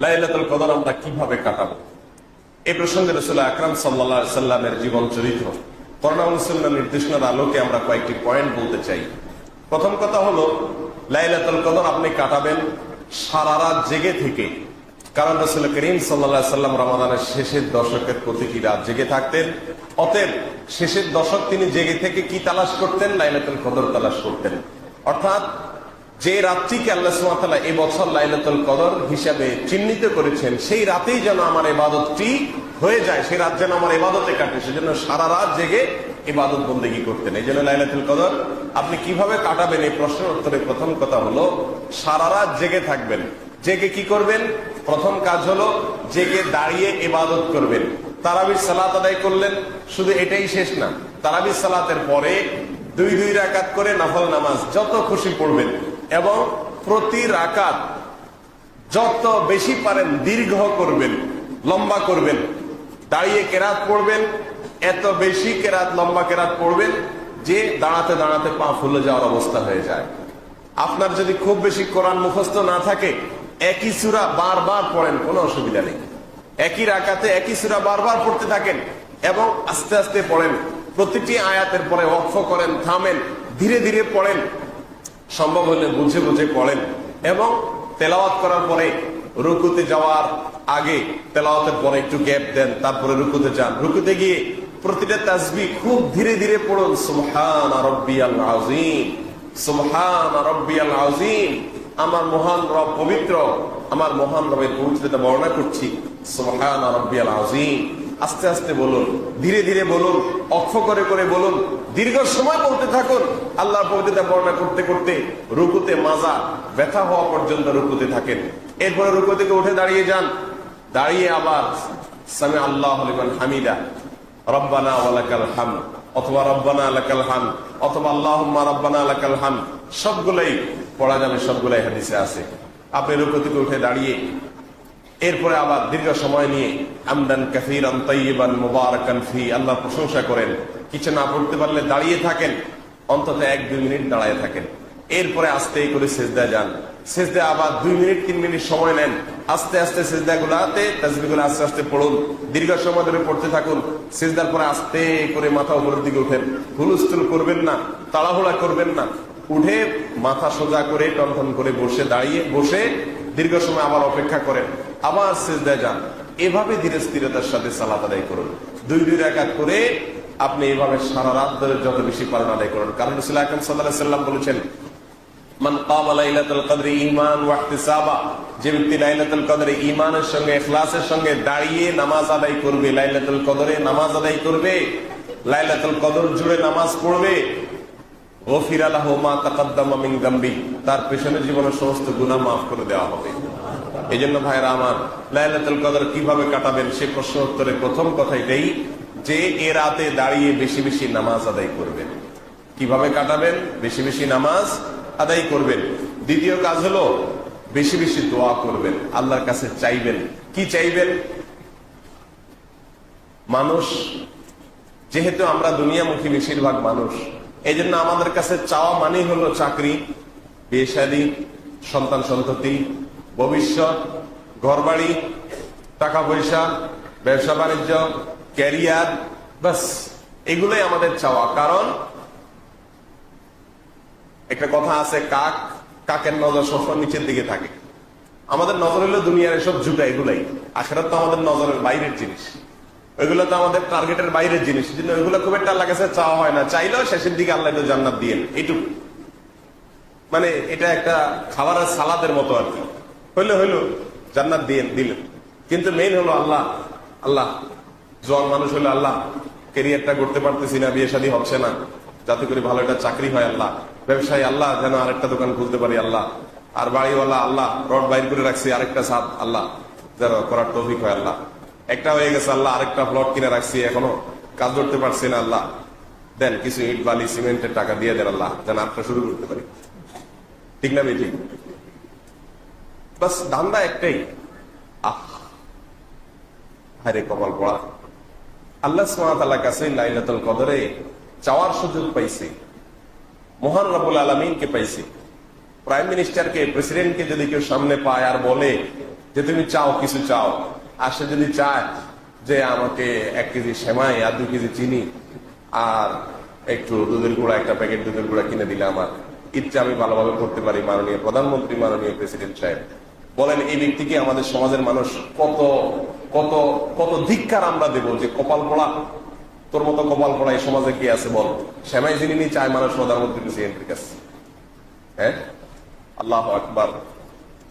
লাইলাতুল কদর আমরা কীভাবে কাটাবো? এই প্রসঙ্গে রসুল আকরাম সাল্লা সাল্লামের জীবন চরিত্র করোনা নির্দেশনার আলোকে আমরা কয়েকটি পয়েন্ট বলতে চাই। প্রথম কথা হলো, লাইলাতুল কদর আপনি কাটাবেন সারা রাত জেগে থেকে। কারণ রসুল করিম সাল্লা সাল্লাম রমাদানের শেষের দশকের প্রতিটি রাত জেগে থাকতেন। অতএব শেষের দশক তিনি জেগে থেকে কি তালাশ করতেন? লাইলাতুল কদর তালাশ করতেন। অর্থাৎ যে রাত্রিকে আল্লাহ সুমাতালা এই বছর লাইলাতুল কদর হিসাবে চিহ্নিত করেছেন, সেই রাতেই যেন আমার এবাদতটি হয়ে যায়, সেই রাত যেন আমার এবাদতে কাটে, সেজন্য সারা রাত জেগে ইবাদত বন্দেগী করতেন। এই জন্য লাইলাতুল কদর, আপনি কীভাবে কাটাবেন? এই প্রশ্নের উত্তরে প্রথম কথা হলো, সারা রাত জেগে থাকবেন। জেগে কি করবেন? প্রথম কাজ হলো, জেগে দাঁড়িয়ে ইবাদত করবেন। তারাবির সালাত আদায় করলেন, শুধু এটাই শেষ না, তারাবির সালাতের পরে দুই দুই রাকাত করে নফল নামাজ, যত খুশি পড়বেন। এবং প্রতি রাকাত যত বেশি পারেন দীর্ঘ করবেন, লম্বা করবেন, দাঁড়িয়ে কেরাত পড়বেন, এত বেশি কেরাত, লম্বা কেরাত পড়বেন যে দাঁড়াতে দাঁড়াতে পা ফুলে যাওয়ার অবস্থা হয়ে যায়। আপনার যদি খুব বেশি কোরআন মুখস্থ না থাকে, একই সুরা বারবার পড়েন, কোনো অসুবিধা নেই। একই রাকাতে একই সুরা বারবার পড়তে থাকেন এবং আস্তে আস্তে পড়েন, প্রতিটি আয়াতের পরে অক্ষ করেন, থামেন, ধীরে ধীরে পড়েন সম্ভব হলে বুঝে বুঝে পড়েন। এবং তেলাওয়াত করার পরে রুকুতে যাওয়ার আগে তেলাওয়াতের পরে একটু গ্যাপ দেন, তারপরে রুকুতে যান। রুকুতে গিয়ে প্রতিটা তাজবি খুব ধীরে ধীরে পড়ুন। সুবহান রব্বিয়াল আযীম, সুবহান রব্বিয়াল আযীম। আমার মহান রব পবিত্র, আমার মহান রবের পবিত্রতা বর্ণনা করছি। সুবহান রব্বিয়াল আযীম। আস্তে আস্তে বলুন, ধীরে ধীরে বলুন, অক্ষ করে করে বলুন, দীর্ঘ সময় বলতে থাকুন। আল্লাহর পবিত্রতা বর্ণনা করতে করতে রুকুতে মাজা, ব্যথা হওয়া পর্যন্ত রুকুতে থাকেন। এরপরে রুকু থেকে উঠে দাঁড়িয়ে যান। দাঁড়িয়ে আবার সামি আল্লাহ হামিদা, রব্বানা ওয়ালাকাল হাম অথবা রব্বানা লাকাল হাম অথবা আল্লাহুম্মা রব্বানা লাকাল হাম সবগুলাই পড়া যাবে, সবগুলাই হাদিসে আছে। আপনি রুকু থেকে উঠে দাঁড়িয়ে এরপরে আবার দীর্ঘ সময় নিয়ে আমদান কাফির তৈবান মুবারকান ফি, আল্লাহ প্রশংসা করেন। কিছু না পড়তে পারলে দাঁড়িয়ে থাকেন, অন্তত এক দুই মিনিট দাঁড়ায় থাকেন। এরপরে আস্তে করে সেজদা যান। সেজদা আবার দুই মিনিট, তিন মিনিট সময় নেন। আস্তে আস্তে সেজদা গুলাতে তাজবিগুলো আস্তে আস্তে পড়ুন। দীর্ঘ সময় ধরে পড়তে থাকুন। সেজদার পরে আস্তে করে মাথা উপরের দিকে উঠেন হুলস্থুল করবেন না, তাড়াহুড়া করবেন না। উঠে মাথা সোজা করে টনটন করে বসে দাঁড়িয়ে, বসে দীর্ঘ সময় আবার অপেক্ষা করেন। আবার সেজদায় যান। এভাবে ধীরে স্থিরতার সাথে সালাত আদায় করুন। দুই দুই রেখাত করে আপনি এভাবে সারা রাত ধরে যত বেশি পালন আদায় করুন। কারণ রসুল আকরম সাল্লাহ সাল্লাম বলেছেন, মান কামা লাইলাতুল কদরে ঈমান ওয়া ইহতিসাবা যে ব্যক্তি লাইলাতুল কদরে ঈমানের সঙ্গে, ইখলাসের সঙ্গে দাঁড়িয়ে নামাজ আদায় করবে, লাইলাতুল কদরে নামাজ আদায় করবে, লাইলাতুল কদর জুড়ে নামাজ পড়বে গফির আলাহ মা তাকাদ্দামা যামবি তার পেছনের জীবনের সমস্ত গুনাহ মাফ করে দেওয়া হবে। এই জন্য ভাইরা আমার, লাইলাতুল কদর কীভাবে কাটাবেন সে প্রশ্ন উত্তরে প্রথম কথা এটাই যে এ রাতে দাঁড়িয়ে বেশি বেশি নামাজ আদায় করবেন। কীভাবে কাটাবেন? বেশি বেশি নামাজ আদায় করবেন। দ্বিতীয় কাজ হলো, বেশি বেশি দোয়া করবেন। আল্লাহর কাছে চাইবেন। কি চাইবেন? মানুষ, যেহেতু আমরা দুনিয়ামুখী বেশিরভাগ মানুষ এই জন্য আমাদের কাছে চাওয়া মানেই হলো চাকরি, বিয়ে শাদী, সন্তান সন্ততি, ভবিষ্যৎ, ঘরবাড়ি, টাকা পয়সা, ব্যবসা বাণিজ্য, ক্যারিয়ার বাস এগুলোই আমাদের চাওয়া। কারণ একটা কথা আছে, কাক, কাকের নজর সবসময় নিচের দিকে থাকে। আমাদের নজর হলো দুনিয়ার এসব জুটা এগুলাই। আখেরাত তো আমাদের নজরের বাইরের জিনিস। ওইগুলো তো আমাদের টার্গেটের বাইরের জিনিস। ওইগুলো খুব একটা আল্লাহ কাছে চাওয়া হয় না। চাইলেও শেষের দিকে আল্লাহ তো জান্নাত দিয়ে এইটুকু। মানে এটা একটা খাবারের সালাদের মতো আর কি। হইল হইল, জান্নাত দিয়ে দিলেন। কিন্তু মেইন হলো আল্লাহ আল্লাহ। জোয়ান মানুষ হলো আল্লাহ। কেরিয়ারটা করতে পারতেছি না, বিয়ে শাদী হচ্ছে না। যাতে করে ভালো একটা চাকরি হয় আল্লাহ। ব্যবসায়ী আল্লাহ, যেন আরেকটা দোকান খুলতে পারি আল্লাহ। আর বাড়িওয়ালা আল্লাহ, রড বাইর করে রাখছি আরেকটা সাপ আল্লাহ। যেন করার টপিক হয় আল্লাহ। একটা হয়ে গেছে আল্লাহ, আরেকটা প্লট কিনে রাখছি এখনও। কাজ করতে পারছি না আল্লাহ। দেন কিছু ইট, বালি, সিমেন্টের টাকা দিয়ে দেন আল্লাহ। যেন আটটা শুরু করতে পারি। ঠিক না ঠিক বাস ধান্দা একটাই। কপাল পড়া। আল্লাহ সুমাতাল্লাহ কাছে লাইলাতুল কদরে চাওয়ার সুযোগ পাইছি। মহান রবুল আলমিনকে পাইছি। প্রাইম মিনিস্টারকে, প্রেসিডেন্টকে যদি কেউ সামনে পায় আর বলে যে তুমি চাও, কিছু চাও আর সে যদি চায় যে আমাকে এক কেজি সেমাই আর দু কেজি চিনি আর একটু দুধের গুঁড়া, একটা প্যাকেট দুধের গুঁড়া কিনে দিলে আমার ইচ্ছা আমি ভালোভাবে করতে পারি মাননীয় প্রধানমন্ত্রী, মাননীয় প্রেসিডেন্ট সাহেব। বলেন, এই ব্যক্তিকে আমাদের সমাজের মানুষ? কত কত কত ধিক্কার আমরা দেব যে কপাল পড়া? তোর মতো কপাল পড়া এই সমাজে কি আছে বল? সেমাই যিনি চায় মানুষ প্রধানমন্ত্রী, প্রেসিডেন্টের কাছে। হ্যাঁ? আল্লাহ আকবার।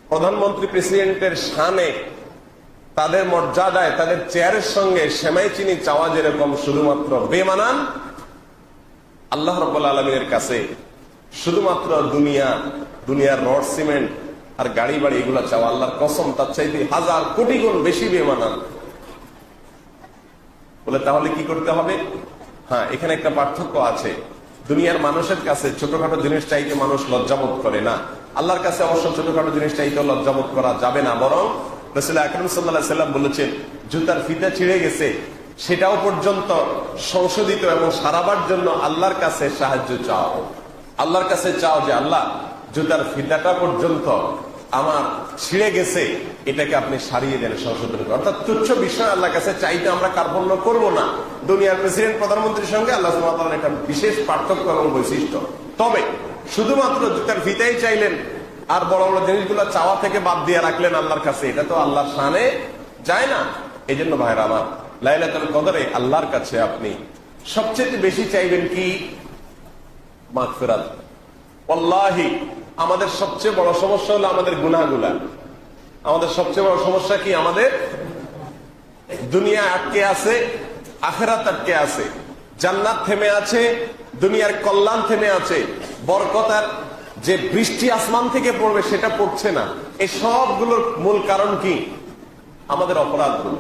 প্রধানমন্ত্রী, প্রেসিডেন্টের সানে তাদের মর্যাদায় তাদের চেয়ারের সঙ্গে সেমাই চিনি চাওয়া যেরকম শুধুমাত্র বেমানান, আল্লাহ রব্বুল আলমীর কাছে শুধুমাত্র দুনিয়া, দুনিয়ার রড সিমেন্ট আর গাড়ি বাড়ি এগুলা চাওয়া আল্লাহর কসম, তার চাইতে হাজার কোটি গুণ বেশি বেমানান। বলে তাহলে কি করতে হবে? হ্যাঁ এখানে একটা পার্থক্য আছে। দুনিয়ার মানুষের কাছে ছোটখাটো জিনিস চাইতে মানুষ লজ্জাবোধ করে না। আল্লাহর কাছে অবশ্য ছোটখাটো জিনিস চাইতে লজ্জাবোধ করা যাবে না, বরং রসুল্লাহ আকরম সাল্লাহ সাল্লাম বলেছেন জুতার ফিতা ছিঁড়ে গেছে। সেটাও পর্যন্ত সংশোধিত এবং সারাবার জন্য আল্লাহর কাছে সাহায্য চাও। আল্লাহর কাছে চাও যে, আল্লাহ, জুতার ফিতাটা পর্যন্ত আমার ছিঁড়ে গেছে। এটাকে আপনি সারিয়ে দেন, সংশোধন করেন। অর্থাৎ তুচ্ছ বিষয় আল্লাহর কাছে চাইতে আমরা কার্পণ্য করব না। দুনিয়ার প্রেসিডেন্ট, প্রধানমন্ত্রীর সঙ্গে আল্লাহ একটা বিশেষ পার্থক্য এবং বৈশিষ্ট্য। তবে শুধুমাত্র জুতার ফিতাই চাইলেন আর বড় বড় জিনিসগুলো চাওয়া থেকে বাদ দিয়ে রাখলেন আল্লাহর কাছে। এটা তো আল্লাহর শানে যায় না। এই জন্য ভাইরা আমার, লাইলাতুল কদরে আল্লাহর কাছে আপনি সবচেয়ে বেশি চাইবেন কি? মাগফিরাত। ওয়াল্লাহি, আমাদের সবচেয়ে বড় সমস্যা হলো আমাদের গুনাহগুলা। আমাদের সবচেয়ে বড় সমস্যা কি? আমাদের দুনিয়া আটকে আছে, আখেরাত আটকে আছে। জান্নাত থেমে আছে, দুনিয়ার কল্যাণ থেমে আছে বরকতার যে বৃষ্টি আসমান থেকে পড়বে, সেটা পড়ছে না। এই সবগুলোর মূল কারণ কি? আমাদের অপরাধগুলো।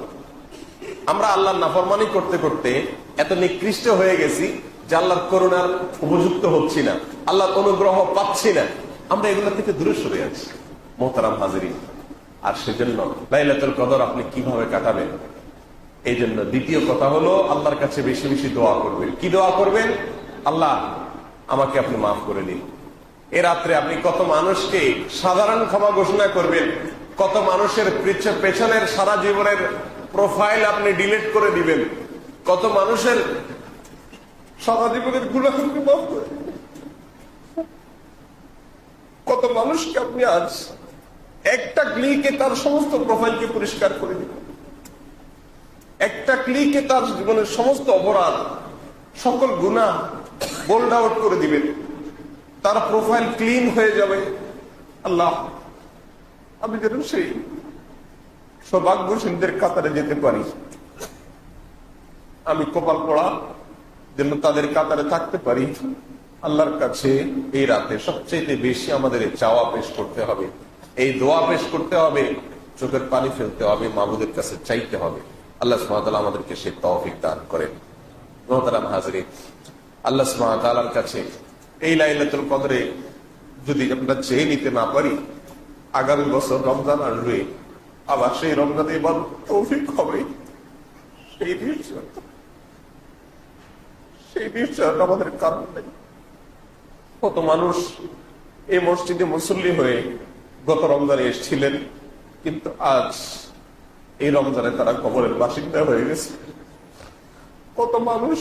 আমরা আল্লাহর নাফরমানি করতে করতে এত নিকৃষ্ট হয়ে গেছি যে আল্লাহর করুণার উপযুক্ত হচ্ছি না। আল্লাহর অনুগ্রহ পাচ্ছি না। আমরা এগুলো থেকে দূরে সরে আছি, মোহতারাম হাজিরি আর সেজন্য লাইলাতুল কদর আপনি কীভাবে কাটাবেন? এই জন্য দ্বিতীয় কথা হলো, আল্লাহর কাছে বেশি বেশি দোয়া করবেন। কি দোয়া করবেন? আল্লাহ, আমাকে আপনি মাফ করে দিন। এ রাত্রে আপনি কত মানুষকে সাধারণ ক্ষমা ঘোষণা করবেন, কত মানুষের পিছ- পেছনের সারা জীবনের প্রোফাইল আপনি ডিলিট করে দিবেন, কত মানুষের সারা জীবনের কত মানুষকে আপনি আজ একটা ক্লিকে তার সমস্ত প্রোফাইলকে পরিষ্কার করে দিবেন। একটা ক্লিকে তার জীবনের সমস্ত অপরাধ, সকল গুণা বোল্ড আউট করে দিবেন। তার প্রোফাইল ক্লিন হয়ে যাবে। আল্লাহ, আমি যেন সেই সৌভাগ্যশীলদের কাতারে যেতে পারি। আমি কপাল পড়া, যেন তাদের কাতারে থাকতে পারি। আল্লাহর কাছে এই রাতে সবচেয়ে বেশি আমাদের চাওয়া পেশ করতে হবে। এই দোয়া পেশ করতে হবে, চোখের পানি ফেলতে হবে মাহবুদের কাছে চাইতে হবে। আল্লাহ সুমাতাল আমাদেরকে সে তৌফিক দান করেন। আল্লাহ সুমাতালার কাছে এই লাইলাতুল কদরে যদি আমরা চেয়ে নিতে না পারি, আগামী বছর রমজান আসবে, আবার সেই রমজানে এবার তৌফিক হবে। সেই নিশ্চয় সেই নিশ্চয় আমাদের কারণ নেই। কত মানুষ এই মসজিদে মুসল্লি হয়ে গত রমজানে এসেছিলেন, কিন্তু আজ এই রমজানে তারা কবরের বাসিন্দা হয়ে গেছে। কত মানুষ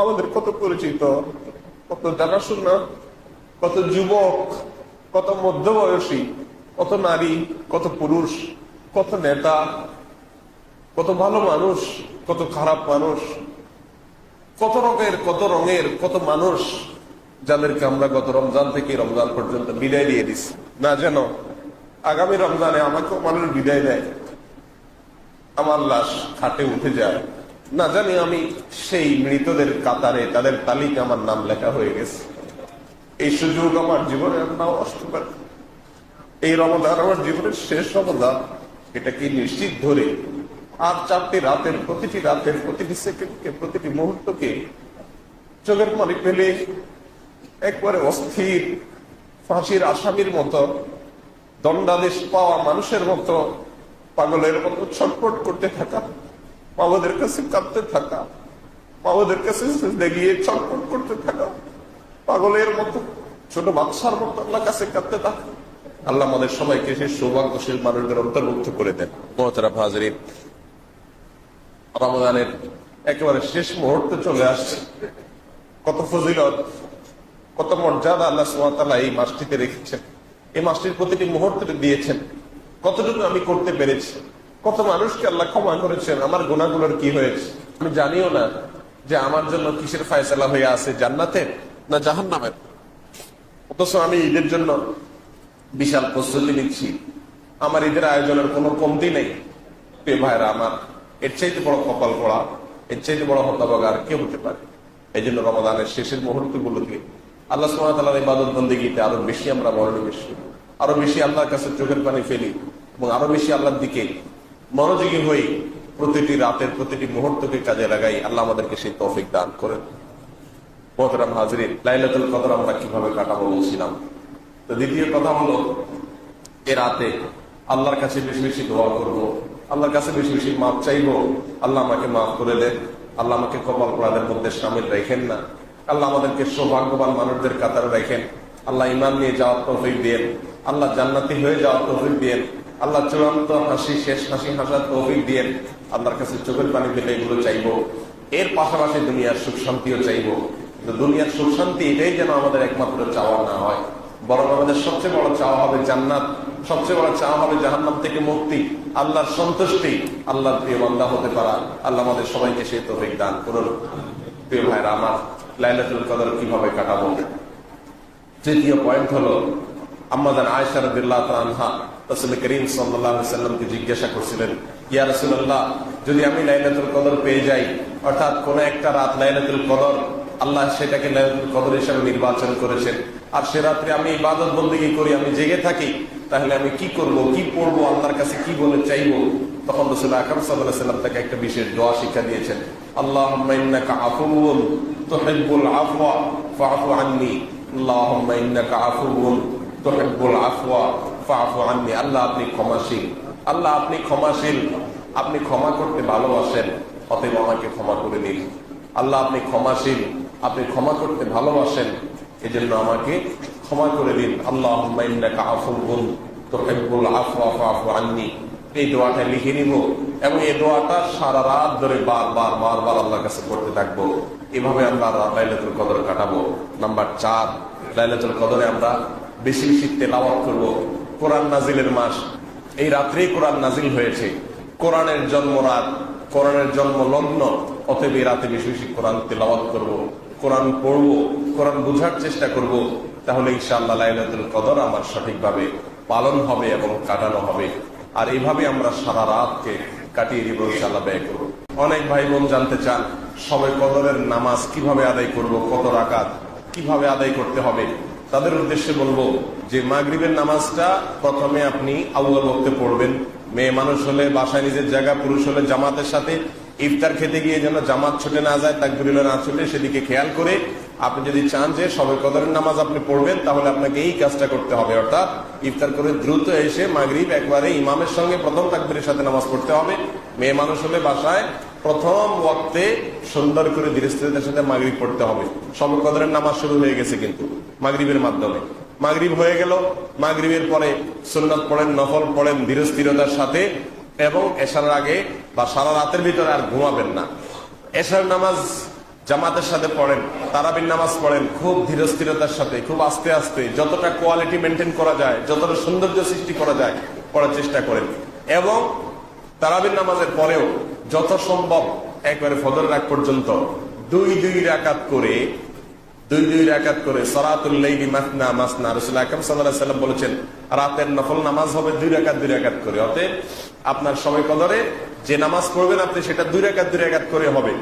আমাদের কত পরিচিত কত জানাশোনা, কত যুবক, কত মধ্যবয়সী, কত নারী, কত পুরুষ, কত নেতা, কত ভালো মানুষ, কত খারাপ মানুষ, কত রঙের কত রঙের, কত মানুষ যাদেরকে আমরা গত রমজান থেকে রমজান পর্যন্ত বিদায় দিয়ে দিচ্ছি না যেন আগামী রমজানে আমাকেও মানুষ বিদায় দেয়। আমার লাশ খাটে উঠে যায়। না, জানি আমি সেই মৃতদের কাতারে, তাদের তালিকা আমার নাম লেখা হয়ে গেছে। এই সুযোগ আমার জীবনে নাও আসতে এই রমজান আমার জীবনের শেষ রমজান। এটাকে নিশ্চিত ধরে আর চারটি রাতের, প্রতিটি রাতের, প্রতিটি সেকেন্ডকে, প্রতিটি মুহূর্তকে চোখের পানি ফেলে একবারে অস্থির ফাঁসির আসামির মতো, দণ্ডাদেশ পাওয়া মানুষের মতো, পাগলের মতো ছটফট করতে থাকা বাবাদের কাছে কাঁদতে থাকা, বাবাদের কাছে গিয়ে ছটফট করতে থাকা, পাগলের মতো, ছোট বাচ্চার মতো আল্লাহ কাছে কাঁদতে থাকা। আল্লাহ আমাদের সবাইকে সেই সৌভাগ্যশীল মানুষদের অন্তর্ভুক্ত করে দেন। মোহতারা হাজরিন রমজানের একেবারে শেষ মুহূর্তে চলে আসছে। কত ফজিলত, কত মর্যাদা আল্লাহ সুমাতাল্লাহ এই মাসটিতে রেখেছেন। এই মাসটির প্রতিটি মুহূর্তে দিয়েছেন। কতটুকু আমি করতে পেরেছি? কত মানুষকে আল্লাহ ক্ষমা করেছেন, আমার গুণাগুলোর কি হয়েছে? আমি জানিও না যে আমার জন্য কিসের ফায়সালা হয়ে আছে, জান্নাতের না জাহান নামের অথচ আমি ঈদের জন্য বিশাল প্রস্তুতি নিচ্ছি। আমার ঈদের আয়োজনের কোনো কমতি নেই। প্রিয় ভাইরা আমার এর চাইতে বড় কপাল পড়া এর চাইতে বড় হতাবাগ আর কে হতে পারে। এই জন্য রমাদানের শেষের মুহূর্তগুলোকে আল্লাহ সুমাতালার ইবাদত বন্দীগীতে আরও বেশি আমরা মনোনিবেশ আরও বেশি আল্লাহর কাছে চোখের পানি ফেলি এবং আরও বেশি আল্লাহর দিকে মনোযোগী হই প্রতিটি রাতের প্রতিটি মুহূর্তকে কাজে লাগাই আল্লাহ আমাদেরকে সেই তৌফিক দান করেন। মোহতরাম হাজরিন, লাইলাতুল কদর আমরা কীভাবে কাটাবো বলছিলাম। তো দ্বিতীয় কথা হলো, এ রাতে আল্লাহর কাছে বেশি বেশি দোয়া করব, আল্লাহর কাছে বেশি বেশি মাপ চাইব। আল্লাহ আমাকে মাফ করে দেন, আল্লাহ আমাকে কপাল পড়াদের মধ্যে সামিল রেখেন না। আল্লাহ আমাদেরকে সৌভাগ্যবান মানুষদের কাতারে রেখেন। আল্লাহ ইমান নিয়ে যাওয়ার তৌফিক দিয়েন আল্লাহ জান্নাতি হয়ে যাওয়ার তৌফিক দিয়েন আল্লাহ চূড়ান্ত হাসি, শেষ হাসি, হাসার তৌফিক দিয়ে আল্লাহর কাছে চোখের পানি পেলে এগুলো চাইব। এর পাশাপাশি দুনিয়ার সুখ শান্তিও চাইব। কিন্তু দুনিয়ার সুখ শান্তি এটাই যেন আমাদের একমাত্র চাওয়া না হয়। বরং আমাদের সবচেয়ে বড় চাওয়া হবে জান্নাত, সবচেয়ে বড় চাওয়া হবে জাহান্নাম থেকে মুক্তি, আল্লাহর সন্তুষ্টি, আল্লাহর প্রিয় বান্দা হতে পারা। আল্লাহ আমাদের সবাইকে সে তৌফিক দান করুন। প্রিয় ভাইরা, আমার লাইলাতুল কদর কীভাবে কাটাবো? তৃতীয় পয়েন্ট হলো আম্মাদান আয়সা রাদিয়াল্লাহু তাআলা আনহা করিম আলাইহি সাল্লামকে জিজ্ঞাসা করছিলেন, ইয়া রাসূলুল্লাহ, যদি আমি লাইলাতুল কদর পেয়ে যাই, অর্থাৎ কোন একটা রাত লাইলাতুল কদর, আল্লাহ সেটাকে লাইলাতুল কদর হিসেবে নির্বাচন করেছেন। আর সে রাত্রে আমি ইবাদত বন্দেগী করি, আমি জেগে থাকি, তাহলে আমি কি করব, কি পড়ব, আল্লাহর কাছে কি বলে চাইব? তখন রসুল আকরম সাল্লাহ সাল্লাম তাকে একটা বিশেষ দোয়া শিক্ষা দিয়েছেন আল্লাহ ইন্নাকা আফুউন তুহিব্বুল আফওয়া, ফাআফু আন্নি, আল্লাহুম্মা ইন্নাকা তুহিব্বুল আফওয়া, ফাআফু আন্নি, আল্লাহ আপনি ক্ষমাশীল। আল্লাহ আপনি ক্ষমাশীল, আপনি ক্ষমা করতে ভালোবাসেন, অতএব আমাকে ক্ষমা করে দিন। আল্লাহ আপনি ক্ষমাশীল, আপনি ক্ষমা করতে ভালোবাসেন, এজন্য আমাকে ক্ষমা করে দিন। আল্লাহ আননি। এই দোয়াটা লিখে নিব এবং এই দোয়াটা সারা রাত ধরে বারবার বারবার আল্লাহর কাছে করতে থাকব। এভাবে আমরা লাইলাতুল কদর কাটাবো। নাম্বার চার, লাইলাতুল কদরে আমরা বেশি বেশি তেলাওয়াত করব। কোরআন নাজিলের মাস। এই রাত্রেই কোরআন নাজিল হয়েছে। কোরআনের জন্ম রাত, কোরআনের জন্ম লগ্ন, অতএব এই রাতে বেশি বেশি কোরআন তেলাওয়াত করব। কোরআন পড়ব, কোরআন বোঝার চেষ্টা করব। তাহলে ইনশাআল্লাহ লাইলাতুল কদর আমার সঠিকভাবে পালন হবে এবং কাটানো হবে। আর এইভাবে আমরা সারা রাতকে কাটিয়ে দিব ইনশাআল্লাহ ব্যয় করব। অনেক ভাই বোন জানতে চান, সবে কদরের নামাজ কীভাবে আদায় করব, কত রাকাত কীভাবে আদায় করতে হবে? তাদের উদ্দেশ্যে বলব যে মাগরিবের নামাজটা প্রথমে আপনি আউ্ল বক্তে পড়বেন। মেয়ে মানুষ হলে, বাসায় নিজের জায়গা, পুরুষ হলে জামাতের সাথে ইফতার খেতে গিয়ে যেন জামাত ছুটে না যায় তাকবিরুল না ছুটে সেদিকে খেয়াল করে আপনি যদি চান যে সবে কদরের নামাজ আপনি পড়বেন, তাহলে আপনাকে এই কাজটা করতে হবে। অর্থাৎ ইফতার করে দ্রুত এসে মাগরিব একবারে ইমামের সঙ্গে প্রথম তাকবিরের সাথে নামাজ পড়তে হবে। মেয়ে মানুষ হলে বাসায় প্রথম ওয়াক্তে সুন্দর করে ধীরস্থিরতার সাথে মাগরিব পড়তে হবে। সবে কদরের নামাজ শুরু হয়ে গেছে কিন্তু, মাগরিবের মাধ্যমে। মাগরিব হয়ে গেল, মাগরিবের পরে সুন্নত পড়েন, নফল পড়েন ধীরস্থিরতার সাথে এবং এশার আগে বা সারা রাতের ভিতরে আর ঘুমাবেন না। এশার নামাজ জামাতের সাথে পড়েন, তারাবির নামাজ পড়েন, খুব ধীরস্থিরতার সাথে, খুব আস্তে আস্তে যতটা কোয়ালিটি মেনটেন করা যায়, যতটা সৌন্দর্য সৃষ্টি করা যায় করার চেষ্টা করেন। এবং তারাবির নামাজের পরেও যত সম্ভব একবারে ফজর রাগ পর্যন্ত দুই দুই রাকাত করে, দুই দুই রাকাত করে সরাতুল্লাইলি মাসনা মাসনা রসুল আকরম সাল্লাহ সাল্লাম বলেছেন, রাতের নফল নামাজ হবে দুই রাকাত দুই রাকাত করে। অতএব আপনার সময় কদরে যে নামাজ পড়বেন আপনি সেটা দুই রাকাত দুই রাকাত করে হবে।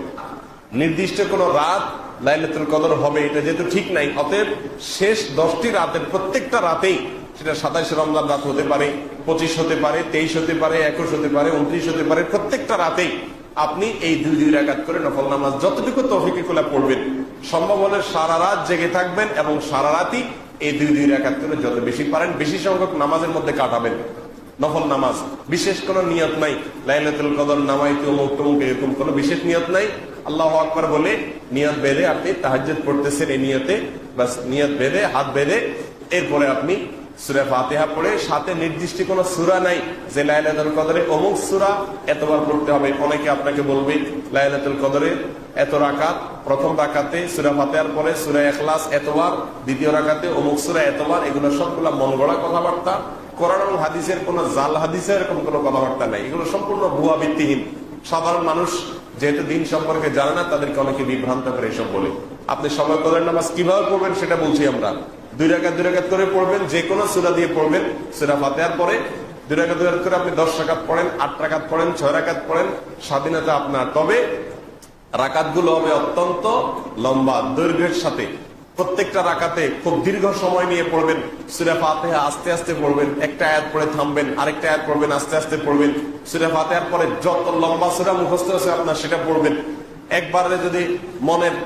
নির্দিষ্ট কোন রাত লাইলাতুল কদর হবে, এটা যেহেতু ঠিক নাই। অতএব শেষ দশটি রাতের প্রত্যেকটা রাতেই সেটা সাতাইশ রমজান রাত হতে পারে, পঁচিশ হতে পারে, তেইশ হতে পারে, একুশ হতে পারে, উনত্রিশ হতে পারে, প্রত্যেকটা রাতেই আপনি এই দুই দুই রাকাত করে নফল নামাজ যতটুকু তৌফিকে খোলা পড়বেন। সম্ভব হলে সারা রাত জেগে থাকবেন এবং সারা রাতই এই দুই দুই রাকাত করে যত বেশি পারেন, বেশি সংখ্যক নামাজের মধ্যে কাটাবেন। নফল নামাজ, বিশেষ কোনো নিয়ত নাই। লাইলাতুল কদর, নামাইতে অমুক টমুক এরকম কোনো বিশেষ নিয়ত নাই। আল্লাহ আকবর বলে, নিয়ত বেঁধে আপনি তাহাজ্জুদ পড়তেছেন এই নিয়তে, বাস নিয়ত বেঁধে, হাত বেঁধে, এরপরে আপনি ফাতিহা পড়ে সাথে নির্দিষ্ট সুরা নাই যে লাইলাতুল কদরে অমুক সুরা এতবার পড়তে হবে। অনেকে আপনাকে বলবে, লাইলাতুল কদরে এত রাকাত, প্রথম রাকাতে ফাতিহার পরে এখলাস এতবার, দ্বিতীয় রাকাতে অমুক সুরা এতবার, এগুলো সবগুলা মন গড়া কথাবার্তা। কোরআন এবং হাদিসের কোন জাল হাদিসের এরকম কোনো কথাবার্তা নাই। এগুলো সম্পূর্ণ ভুয়া ভিত্তিহীন। সাধারণ মানুষ যেহেতু দিন সম্পর্কে জানে না, তাদেরকে অনেকে বিভ্রান্ত করে এসব বলে। আপনি সময় কদরের নামাজ কীভাবে পড়বেন সেটা বলছি আমরা। দুই রাকাত দুই রাকাত করে পড়বেন, যে কোনো সুরা দিয়ে পড়বেন, সুরা ফাতেহার পরে দুই রাকাত, দুই করে আপনি দশ রাকাত পড়েন, আট রাকাত পড়েন, ছয় রাকাত পড়েন, স্বাধীনতা আপনার। তবে রাকাতগুলো হবে অত্যন্ত লম্বা, দৈর্ঘ্যের সাথে। প্রত্যেকটা রাকাতে খুব দীর্ঘ সময় নিয়ে পড়বেন, সুরা ফাতেহা আস্তে আস্তে পড়বেন, একটা আয়াত পড়ে থামবেন, আরেকটা আয়াত পড়বেন, আস্তে আস্তে পড়বেন। সুরা ফাতেহার পরে যত লম্বা সুরা মুখস্থ আছে আপনার, সেটা পড়বেন। একবারে যদি মনের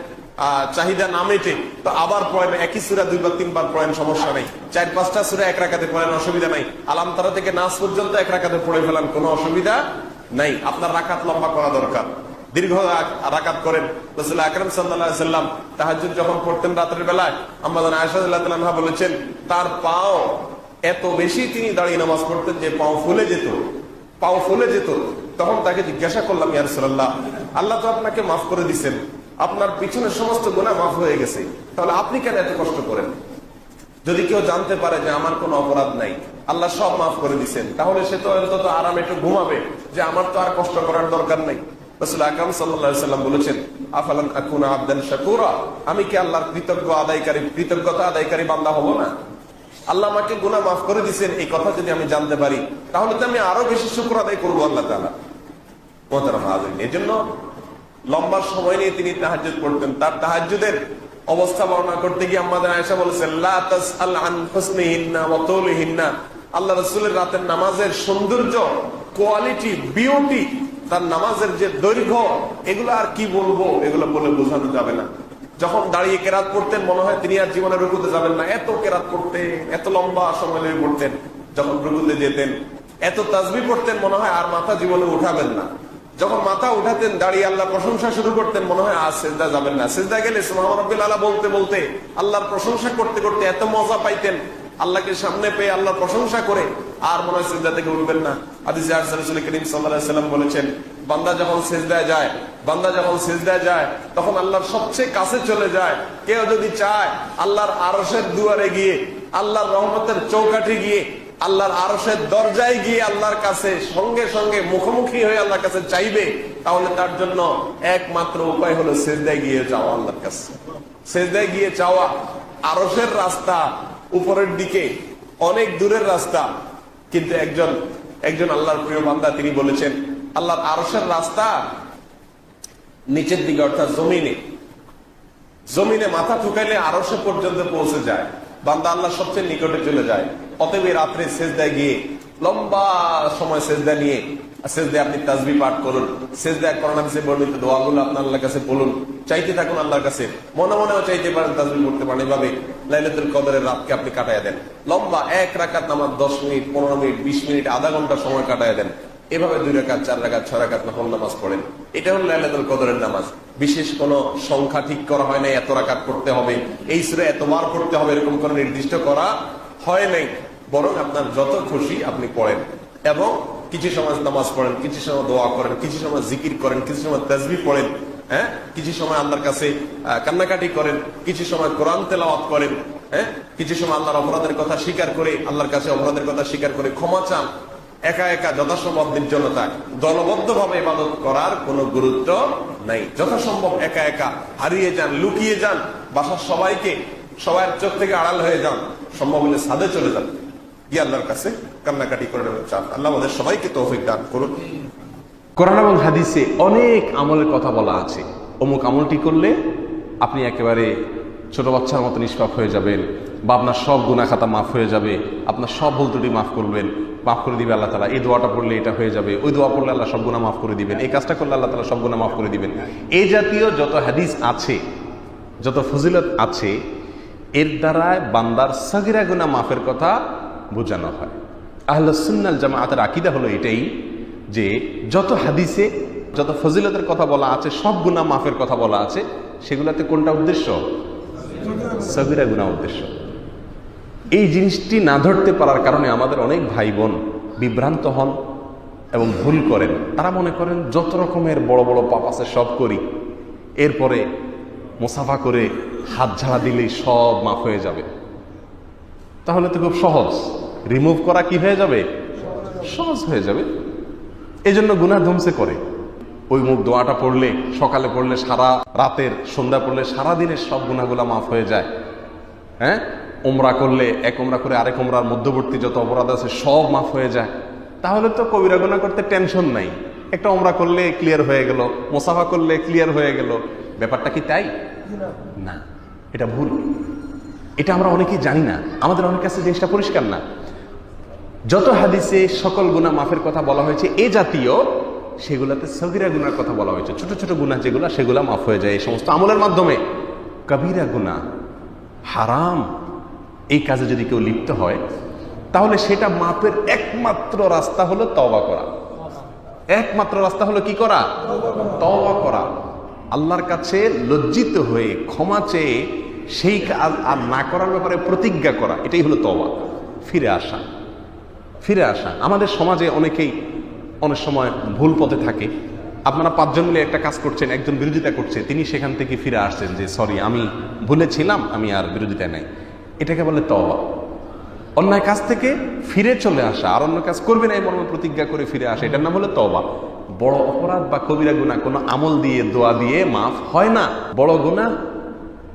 চাহিদা না মেটে তো আবার পড়েন, একই সুরা দুইবার, তিনবার পড়েন, সমস্যা নেই। চার, পাঁচটা সুরা এক রাখাতে পড়েন, অসুবিধা নাই। আলাম তারা থেকে নাচ পর্যন্ত এক রাখাতে পড়ে ফেলান, কোনো অসুবিধা নাই। আপনার রাকাত লম্বা করা দরকার। দীর্ঘ রাক- রাকাত করেন। রসুল আকরম সাল্লাম তাহাজুদ যখন পড়তেন রাতের বেলায় আমাদের আয়সাদুল্লাহ বলেছেন, তার পাও এত বেশি তিনি দাঁড়িয়ে নামাজ পড়তেন যে পাও ফুলে যেত। পাও ফুলে যেত। তখন তাকে জিজ্ঞাসা করলাম ইয়ারসাল্লাহ আল্লাহ তো আপনাকে মাফ করে দিচ্ছেন আপনার পিছনের সমস্ত গুণা মাফ হয়ে গেছে। তাহলে আপনি কেন এত কষ্ট করেন? যদি কেউ জানতে পারে যে আমার কোনো অপরাধ নাই, আল্লাহ সব মাফ করে দিচ্ছেন তাহলে সে তো অন্তত আরাম একটু ঘুমাবে, যে আমার তো আর কষ্ট করার দরকার নাই। আমি কি কৃতজ্ঞ আদায়কারী, কৃতজ্ঞতা আদায়কারী বান্দা না? আল্লাহ আমাকে মাফ করে দিচ্ছেন এই কথা যদি আমি জানতে পারি, তাহলে তো আমি আরও বেশি শুক্র আদায় করব আল্লাহ তাআলা। মোহতারাম হাজিরিন। এই জন্য লম্বা সময় নিয়ে তিনি তাহাজ্জুদ পড়তেন। তার তাহাজ্জুদের অবস্থা বর্ণনা করতে গিয়ে আমাদের আয়েশা বলেছেন আল্লাহ রাসূলের রাতের নামাজের সৌন্দর্য, কোয়ালিটি, বিউটি, তার নামাজের যে দৈর্ঘ্য, এগুলো আর কি বলব, এগুলো বলে বোঝানো যাবে না। যখন দাঁড়িয়ে কেরাত পড়তেন, মনে হয় তিনি আর জীবনে রুকুতে যাবেন না। এত কেরাত পড়তেন, এত লম্বা সময় নিয়ে পড়তেন, যখন রুকুতে যেতেন। এত তাজবি পড়তেন, মনে হয় আর মাথা জীবনে উঠাবেন না। যখন মাথা উঠাতেন, দাঁড়িয়ে আল্লাহ প্রশংসা শুরু করতেন, মনে হয় আজ সেজদা যাবেন না। সেজদা গেলে সুবহানাল্লাহ আল্লাহ বলতে বলতে আল্লাহর প্রশংসা করতে করতে এত মজা পাইতেন, আল্লাহকে সামনে পেয়ে আল্লাহর প্রশংসা করে আর মনে হয় সেজদা থেকে উঠবেন না। আদিস রাসূল করিম সাল্লাম বলেছেন, বান্দা যখন সেজদায় যায়, বান্দা যখন সেজদায় যায়, তখন আল্লাহর সবচেয়ে কাছে চলে যায়। কেউ যদি চায় আল্লাহর আরশের দুয়ারে গিয়ে, আল্লাহর রহমতের চৌকাঠে গিয়ে আল্লাহর আরশের দরজায় গিয়ে আল্লাহর কাছে সঙ্গে সঙ্গে মুখোমুখি হয়ে আল্লাহর কাছে চাইবে, তাহলে তার জন্য একমাত্র উপায় হলো সেজদায় গিয়ে যাওয়া আল্লাহর কাছে। সেজদায় গিয়ে চাওয়া আরশের রাস্তা উপরের দিকে, অনেক দূরের রাস্তা। কিন্তু একজন একজন আল্লাহর প্রিয় বান্দা তিনি বলেছেন, আল্লাহর আরশের রাস্তা নিচের দিকে, অর্থাৎ জমিনে। জমিনে মাথা ঠুকাইলে আরশে পর্যন্ত পৌঁছে যায়। বান্দা আল্লাহ সবচেয়ে নিকটে চলে যায়। অতএব এই রাত্রে সেজদায় গিয়ে, লম্বা সময় সেজদা নিয়ে, সেজদায় আপনি তাজবি পাঠ করুন, সেজদায় করোনা বিষয়ে বর্ণিত দোয়াগুলো আপনার আল্লাহর কাছে বলুন চাইতে থাকুন আল্লাহর কাছে। মনে মনেও চাইতে পারেন তাজবি করতে পারেন। এভাবে লাইলাতুল কদরের রাতকে আপনি কাটায় দেন। লম্বা এক রাকাত নামাজ দশ মিনিট, পনেরো মিনিট, বিশ মিনিট, আধা ঘণ্টা সময় কাটায় দেন। এভাবে দুই রাকাত চার রাকাত ছয় রাকাত নফল নামাজ পড়েন। এটা হলো লাইলাতুল কদরের নামাজ। বিশেষ কোন সংখ্যা ঠিক করা হয় নাই, এত রাকাত পড়তে হবে, এই সুরে এতবার পড়তে হবে, এরকম কোন নির্দিষ্ট করা হয় নাই। বরং আপনার যত খুশি আপনি পড়েন। এবং কিছু সময় নামাজ পড়েন, কিছু সময় দোয়া করেন, কিছু সময় জিকির করেন, কিছু সময় তাজবি পড়েন হ্যাঁ? কিছু সময় আল্লাহর কাছে কান্নাকাটি করেন, কিছু সময় কোরআন তেলাওয়াত করেন হ্যাঁ? কিছু সময় আল্লাহর অপরাধের কথা স্বীকার করে, আল্লাহর কাছে অপরাধের কথা স্বীকার করে ক্ষমা চান একা একা যথাসম্ভব নির্জনতা দলবদ্ধ ভাবে ইবাদত করার কোনো গুরুত্ব নাই। যথাসম্ভব একা একা হারিয়ে যান, লুকিয়ে যান, বাসার সবাইকে, সবার চোখ থেকে আড়াল হয়ে যান, সম্ভব হলে সাদে চলে যান। গিয়ে আল্লাহর কাছে কান্নাকাটি করে নেবেন, চান। আল্লাহ আমাদের সবাইকে তৌফিক দান করুন। কোরআন এবং হাদিসে অনেক আমলের কথা বলা আছে। অমুক আমলটি করলে আপনি একেবারে ছোট বাচ্চার মতো নিষ্পাপ হয়ে যাবেন, বা আপনার সব গুণা খাতা মাফ হয়ে যাবে, আপনার সব ভুল ত্রুটি মাফ করবেন মাফ করে দিবে আল্লাহ তালা। এই দোয়াটা পড়লে এটা হয়ে যাবে। ওই দোয়া পড়লে আল্লাহ সব গুণা মাফ করে দিবেন। এই কাজটা করলে আল্লাহ তালা সব গুণা মাফ করে দিবেন। এই জাতীয় যত হাদিস আছে, যত ফজিলত আছে, এর দ্বারা বান্দার সগিরা গুনা মাফের কথা বোঝানো হয়। আহলসুন্নাল জামাআতের আকিদা হলো এটাই যে, যত হাদিসে, যত ফজিলতের কথা বলা আছে, সব গুণা মাফের কথা বলা আছে, সেগুলোতে কোনটা উদ্দেশ্য? সগিরা গুণা উদ্দেশ্য। এই জিনিসটি না ধরতে পারার কারণে আমাদের অনেক ভাই বোন বিভ্রান্ত হন এবং ভুল করেন। তারা মনে করেন, যত রকমের বড় বড় পাপ আছে, সব করি। এরপরে মোসাফা করে হাত ঝাড়া দিলেই সব মাফ হয়ে যাবে। তাহলে তো খুব সহজ। রিমুভ করা কি হয়ে যাবে? সহজ হয়ে যাবে। এই জন্য গুনা ধ্বংসে করে। ওই মুখ দোয়াটা পড়লে, সকালে পড়লে সারা রাতের সন্ধ্যা পড়লে সারা দিনের সব গুণাগুলা মাফ হয়ে যায়। হ্যাঁ? ওমরা করলে, এক ওমরা করে আরেক ওমরার মধ্যবর্তী যত অপরাধ আছে সব মাফ হয়ে যায়। তাহলে তো কবিরা গুণা করতে টেনশন নাই। একটা ওমরা করলে ক্লিয়ার হয়ে গেল, মোসাফা করলে ক্লিয়ার হয়ে গেল। ব্যাপারটা কি তাই? না, এটা ভুল। এটা আমরা অনেকেই জানি না। আমাদের অনেক কাছে জিনিসটা পরিষ্কার না। যত হাদিসে সকল গুণা মাফের কথা বলা হয়েছে, এ জাতীয়, সেগুলাতে সগিরা গুনার কথা বলা হয়েছে। ছোট ছোট গুণা যেগুলা, সেগুলা মাফ হয়ে যায় এই সমস্ত আমলের মাধ্যমে। কবিরা গুণা হারাম। এই কাজে যদি কেউ লিপ্ত হয়, তাহলে সেটা মাপের একমাত্র রাস্তা হলো তওবা করা। একমাত্র রাস্তা হলো কি করা? তওবা করা। আল্লাহর কাছে লজ্জিত হয়ে, ক্ষমা চেয়ে সেই কাজ আর না করার ব্যাপারে প্রতিজ্ঞা করা, এটাই হলো তওবা। ফিরে আসা। ফিরে আসা। আমাদের সমাজে অনেকেই অনেক সময় ভুল পথে থাকে। আপনারা পাঁচজন মিলে একটা কাজ করছেন, একজন বিরোধিতা করছে, তিনি সেখান থেকে ফিরে আসছেন যে, সরি, আমি ভুলে ছিলাম, আমি আর বিরোধিতা নাই। এটাকে বলে তওবা। অন্যায় কাজ থেকে ফিরে চলে আসা আর অন্য কাজ করবে না এই মর্মে প্রতিজ্ঞা করে ফিরে আসা, এটার নাম হলো তওবা। বড় অপরাধ বা কবিরা গুণা কোনো আমল দিয়ে, দোয়া দিয়ে মাফ হয় না। বড় গুণা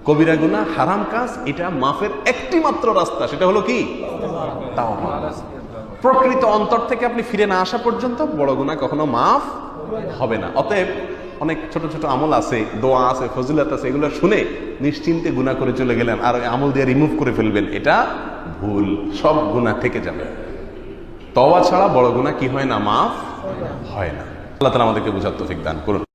কবিরা গুণা হারাম কাজ, এটা মাফের একটি মাত্র রাস্তা, সেটা হলো কি? প্রকৃত অন্তর থেকে আপনি ফিরে না আসা পর্যন্ত বড় গুণা কখনো মাফ হবে না। অতএব অনেক ছোট ছোট আমল আছে, দোয়া আছে, ফজিলত আছে, এগুলো শুনে নিশ্চিন্তে গুণা করে চলে গেলেন আর আমল দিয়ে রিমুভ করে ফেলবেন। এটা ভুল, সব গুণা থেকে যাবে। তওয়া ছাড়া বড় গুণা কি হয় না, মাফ হয় না। আল্লাহ তালা আমাদেরকে বুঝার তৌফিক দান করুন।